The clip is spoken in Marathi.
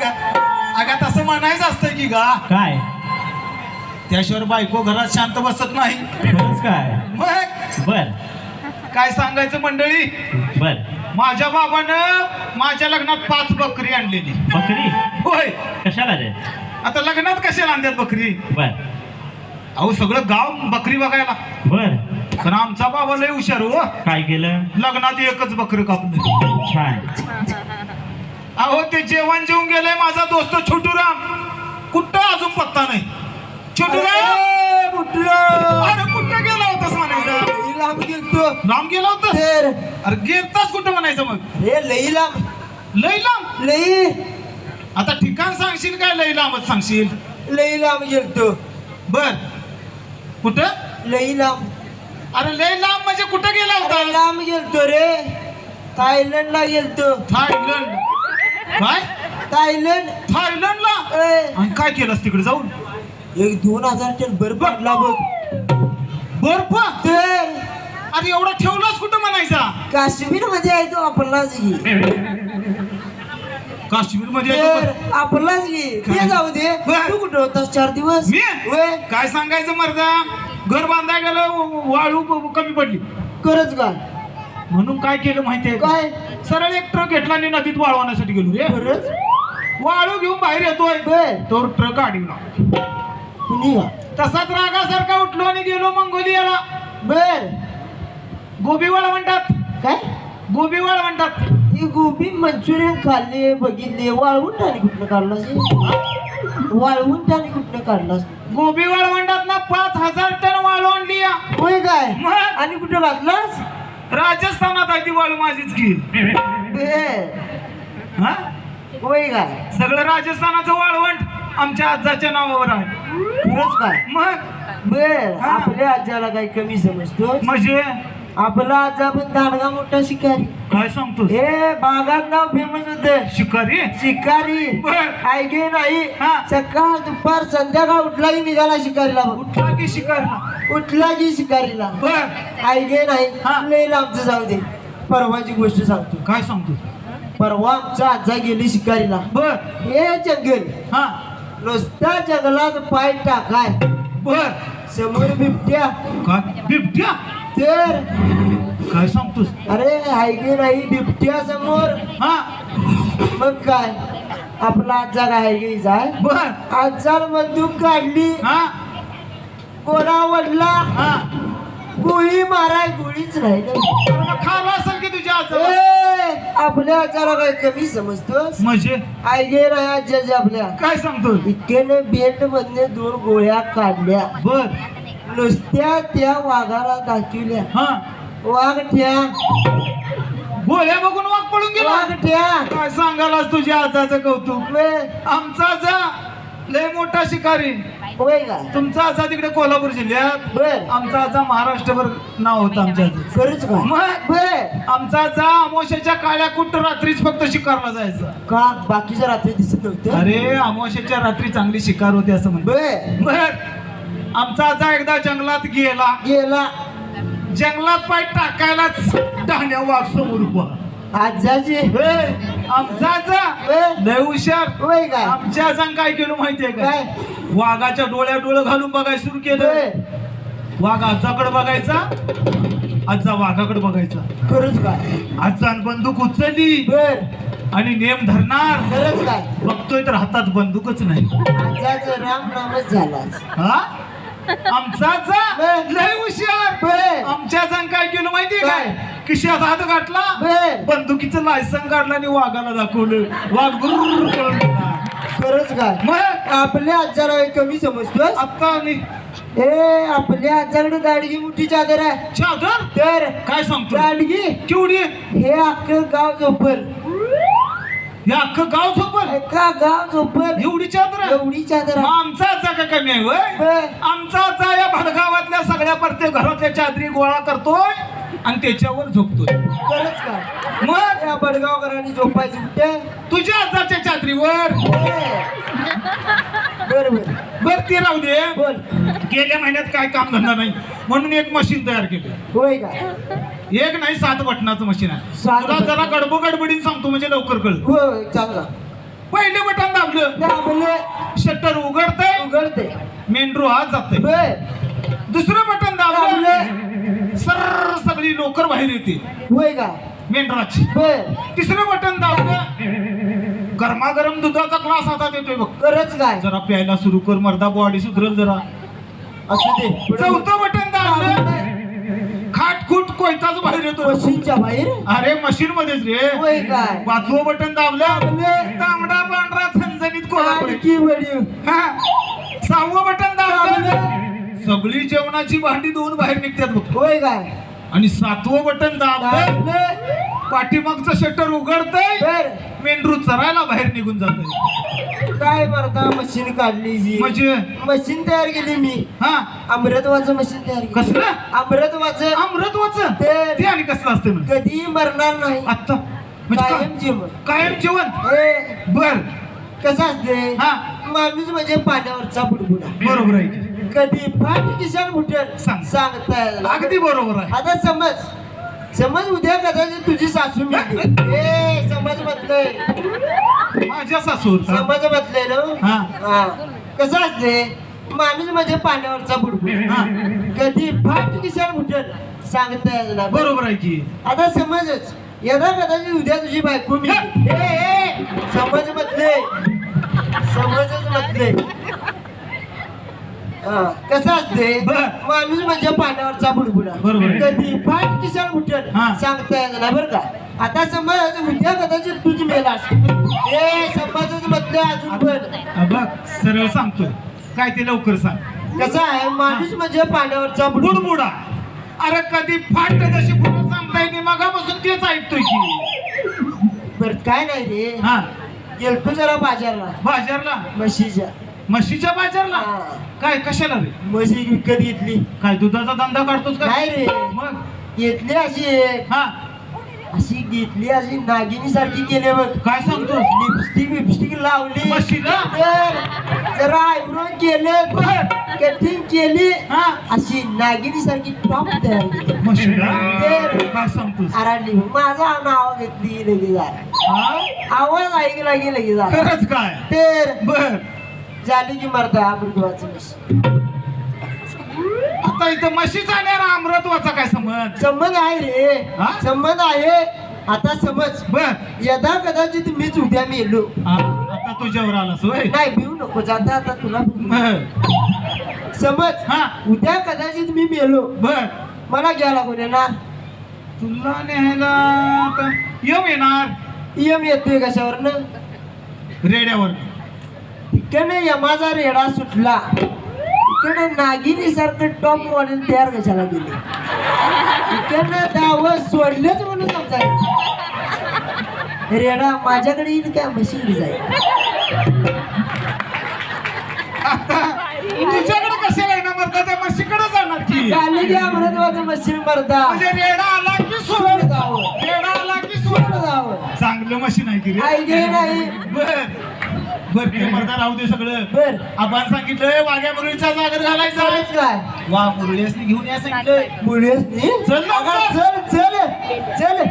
अगं तसं म्हणायचं असतं की गा. काय? त्याशिवाय बायको घरात शांत बसत नाही. खरंच काय? मग? बर. काय सांगायचं मंडळी? बर. माझ्या बाबानं माझ्या लग्नात पाच बकरी आणलेली. बकरी? होय. कशाला रे? आता लग्नात कशाला आणतात बकरी? बर. अहो सगळं गाव बकरी बघायला. बर. पण आमचा बाबा लय हुशार हो. काय केलं? लग्नात एकच बकरी कापलं. छान. अहो ते जेवण जेवून गेलंय माझा दोस्त छोटूराम. कुठं अजून पत्ता नाही? छोटूराम! अरे कुठं गेला होतास म्हणायचं? लांब गेलतो. लांब गेला होतास? तर अरे गेलतास कुठं म्हणायचं मग? हे लई लांब. लय लांब? लई. आता ठिकाण सांगशील काय लय लांबच सांगशील? लई लांब गेलतो. बर. कुठं? लई लांब. अरे लय लांब म्हणजे कुठं गेला अरे होता लांब गेलतो रे. थायलंडला गेलतो. थायलंड. काय? थायलंड. थायलंडला? ए, आणि काय केलंस तिकडे जाऊन? एक दोन हजार टन बर्फ आणला बघ. बर्फ? तर अरे एवढा ठेवलास कुठं म्हणायचा? काश्मीरमध्ये आहे तो आपलाच घे. काश्मीरमध्ये तर आपलाच घे? ते जाऊ दे. बर. तू कुठं होतास? चार दिवस? मी? वय काय सांगायचं मर्दा? घर बांधाय गेलं वाळू क- कमी पडली. खरंच काय म्हणून काय केलं माहितीये? काय? सरळ एक ट्रक घेतला आणि नदीत वाळवण्यासाठी गेलो रे. खरंच? वाळू घेऊन बाहेर येतोय. बर तो ट्रक अडवला कुणी का तसाच रागासारखा उठलो आणि गेलो मंगोलियाला. बर. गोबीवाळ म्हणतात. काय? गोबीवाळ म्हणतात. ही गोबी मंचुरियन खाल्ले बघितले. वाळवून टाणी कुठनं काढलास? हे? वाळवून टाणी कुठनं काढलास? गोबीवाळ म्हणतात ना पाच हजार टन वाळू आणली या. होय काय? मग? आणि कुठं घातलास? राजस्थानात आहे वाळू माझीच की. हा? होय सगळं राजस्थानाचं वाळवंट आमच्या आजाच्या नावावर आहे. खरंच काय मग? बर हा. आपल्या आजाला काही कमी समजतो म्हणजे? आपला आजा पण दांडगा मोठा शिकारी. काय सांगतो हे बागात नाव फेमस होत. शिकारी? शिकारी. बर. ऐके नाही. हा. सकाळ दुपार संध्याकाळ उठला की निघाला शिकारीला. बघ उठला की शिकारला. उठला की शिकारीला बर ऐके हा. नाही लई लांबचं जाऊ दे. परवाची गोष्ट सांगतो. काय सांगतो? परवा आमचा आजा गेली शिकारीला बर. हे जंगल. हा. नुसता जंगलात पाय टाकाय. बर. समोर बिबट्या. काय? बिबट्या? तर. काय सांगतोस? अरे ऐके नाही. बिबट्या समोर. हा. मग काय? आपला आजा काय ऐके जाय. बर. आजार बंदूक काढली. हा. कोणा वडला हा. गोळी माराय गोळीच मग खाला असेल की तुझ्या आजोबा ए, आपल्या आजाला काय कमी समजतोस? म्हणजे? ऐके नाही आजाच्या आपल्या. काय सांगतो इतकेने बेल्ट मधले दोन गोळ्या काढल्या. बर. नुसत्या त्या वाघाला दाखवल्या. हा. वाघ ठ्या. गोळ्या बघून वाघ पळून गेला? वाघ ठ्या. काय सांगालास तुझ्या आजाचं कौतुक? आमचा आजा लय मोठा शिकारी. होय का तुमचा आजा तिकडे कोल्हापूर जिल्ह्यात. बर. आमचा आजा महाराष्ट्रभर नाव होतं आमच्या आजाचं. खरंच का? मग? बर. आमचा आजा अमावस्याच्या काळ्या कुठ रात्रीच फक्त शिकारला जायचा? का बाकीच्या रात्री दिसत नव्हतं? अरे अमावस्याच्या रात्री चांगली शिकार होते असं म्हणतो बर. बर. आमचा आजा एकदा जंगलात गेला. गेला. जंगलात पाय टाकायलाच डाण्या वाघ समोर उभा. आजाची हे, आमचा लय हुशार. होय काय आमच्या आजान काय केलं माहितीये का? काय? वाघाच्या डोळ्या डोळं घालून बघायला सुरू केलं. वाघ आजाकडे बघायचा. आजा वाघाकडे बघायचा. खरंच काय आजान बंदूक उचलली. बर आणि नेम धरणार. खरंच काय? बघतोय तर हातात बंदूकच नाही. आजाचं राम नामच झाला हा? आमचा आजा लय हुशार. बर आमच्या आजान काय केलं माहितीये काय काय? खिशात हात घातला बर बंदुकीचं लायसन काढलं आणि वाघाला दाखवलं. वाघ गुर्र पळून गेला. खरंच काय मग? आपल्या काही कमी समजतोस? आता आणि ए आपल्या आजाकडे दाडगी मोठी चादर आहे. चादर? तर काय सांगतो दाडगी केवढी हे अख्खं गाव झोपल. हे अख्खं गाव झोपल. एका गाव झोपल. एवढी चादर? एवढी चादर. मग. आमचा का कमी आहे वय. आमचा आजा या भडगावातल्या सगळ्या प्रत्येक घरातल्या चादरी गोळा करतोय आणि त्याच्यावर झोपतोय. खरंच काय मग? या बडगावकरांनी झोपायचं कुठे? तुझ्या आजाच्या चादरीवर. बर बर. बर ते राहू दे. बोल. गेल्या महिन्यात काय काम धंदा नाही. म्हणून एक मशीन तयार केलं. होय का? एक नाही सात बटनाचं मशीन आहे. सात तुला बटन. जरा गडबो गडबडीन सांगतो म्हणजे लवकर कळ होय चांगला पहिले बटन दाबलं. दाबलं शटर उघडतंय. उघडते मेंढरू आत जाते दुसरं बटन दाबलं. सर सगळी लोकर बाहेर येते. होय का? मेंढराची तिसरं बटन दाबलं. गरमागरम दुधाचा ग्लास हातात येतोय बघ. खरंच काय? जरा प्यायला सुरू कर मर्दा बॉडी सुधरल जरा. असू दे. चौथं बटन दाबलं. खाटखूट कोयताच बाहेर येतो मशीनच्या बाहेर? अरे मशीन मध्येच रे. होय काय? पाचवं बटन दाबलं. तांबडा पांढरा झणझणीत कोल्हापुरी आणखी वडील. हा. सहावं बटन दाबलं. सगळी जेवणाची भांडी दोन बाहेर निघतात बघ. होय काय? आणि सातवं बटन दाबलं. दाबलं. पाठीमागचं शटर उघडतंय. बर. मेंढरू चरायला बाहेर निघून जातंय. काय करता मशीन काढली जी म्हणजे? मशीन तयार केली मी. हा. अमृतवाचं मशीन तयार केलं. कसलं? अमृतवाचं. अमृतवाच? ते- ते आणि कसलं असते म्हणजे कधी मरणार नाही. आत्ता? म्हणजे कायम का- जीवन. कायम जेवण हे. बर. कसं असते हा. माणूस म्हणजे पाण्यावरचा बुडबुडा. बरोबर आहे. कधी फाट किशान फुटेल सांग. सांगता येणार. अगदी बरोबर आहे. आता समज समज उद्या कदाचित तुझी सासू मिळते ए समज बदलय. माझ्या सासूर समज बदलय ना? हा. कसं असते माणूस म्हणजे पाण्यावरचा बुडबुडा. हा. कधी फाट किशान फुटेल सांगता येणार. बरोबर आहे की. आता समजच. यदा कदाचित उद्या तुझी बायको मी समज म्हटले समजच हा, कसं असते? बर. माणूस म्हणजे पाण्यावरचा बुडबुडा. बरोबर आहे. कधी फाट किशान उठल हा. सांगता येत नाही बरं का. आता समज उद्या कदाचित तुझी मेलास ए समजच म्हटले अजून पण. हा, बघ सरळ सांगतो काय ते लवकर सांग. कसं आहे? माणूस म्हणजे पाण्यावरचा बुडबुडा. बुडबुडा. अरे कधी फाट जशी पुढे सांगता येते मगापासून तेच ऐकतोय की. बरं काय नाही रे. हा. गेलतो जरा बाजारला. बाजारला? म्हशीच्या. म्हशीच्या बाजारला? हा. काय कशाला रे? म्हशी विकत घेतली. काय दुधाचा धंदा काढतोस का? नाही रे. मग? घेतली अशी एक. हा. अशी घेतली अशी नागिनी सारखी केली बघ. काय सांगतोस? लिपस्टिक बिपस्टिक लावली. म्हशीला? तर जरा आयब्रो केले. बर. कटिंग केली. हा. अशी नागिनी सारखी टॉप तयार केली. म्हशीला ते- काय सांगतोस? आराडली माझा नाव घेतली लगेच आली. हा? आवाज ऐकला की लगेच आला. खरंच काय? तर बर. झाली की मरता अमृतवाचं. आता इथं म्हशीचा आणि अमृतवाचा काय समज संबंध आहे रे. हा? संबंध आहे. आता समज बर. यदा कदाचित मीच उद्या मेलो. हा, आता तुझ्यावर आलास होय. नाही भिऊ नको जाता आता तुला. बर. समज हा. उद्या कदाचित मी मेलो. बर. मला घ्यायला कोण येणार? तुला न्यायला आता येऊ येणार. यम येतोय कशावरनं? रेड्यावर. तिकडे यमाचा रेडा सुटला. तिकडे नागिनी सारखं टॉप मॉडेल तयार कशाला गेले तिकडनं दाव सोडलेच म्हणून समजाय रेडा माझ्याकडे येईल काय मशीन जाईल. तुझ्याकडे कशाला येणार मरता त्या म्हशीकडे जाणार की? झाले की अमृतवाचं मशीन मरता म्हणजे रेडा आला की सोड. जावं रेडा आला की सोड. जावं चांगलं मशीन आहे की रे? ऐके नाही? बर. बर मर्दा राहू दे सगळं. बर. आपण सांगितलंय वाघ्या मुरळीचा जागर घालायचा काय? वा मुरळीसनी घेऊन या सांगितलंय. मुळेच नाही चल. चल चल. चल.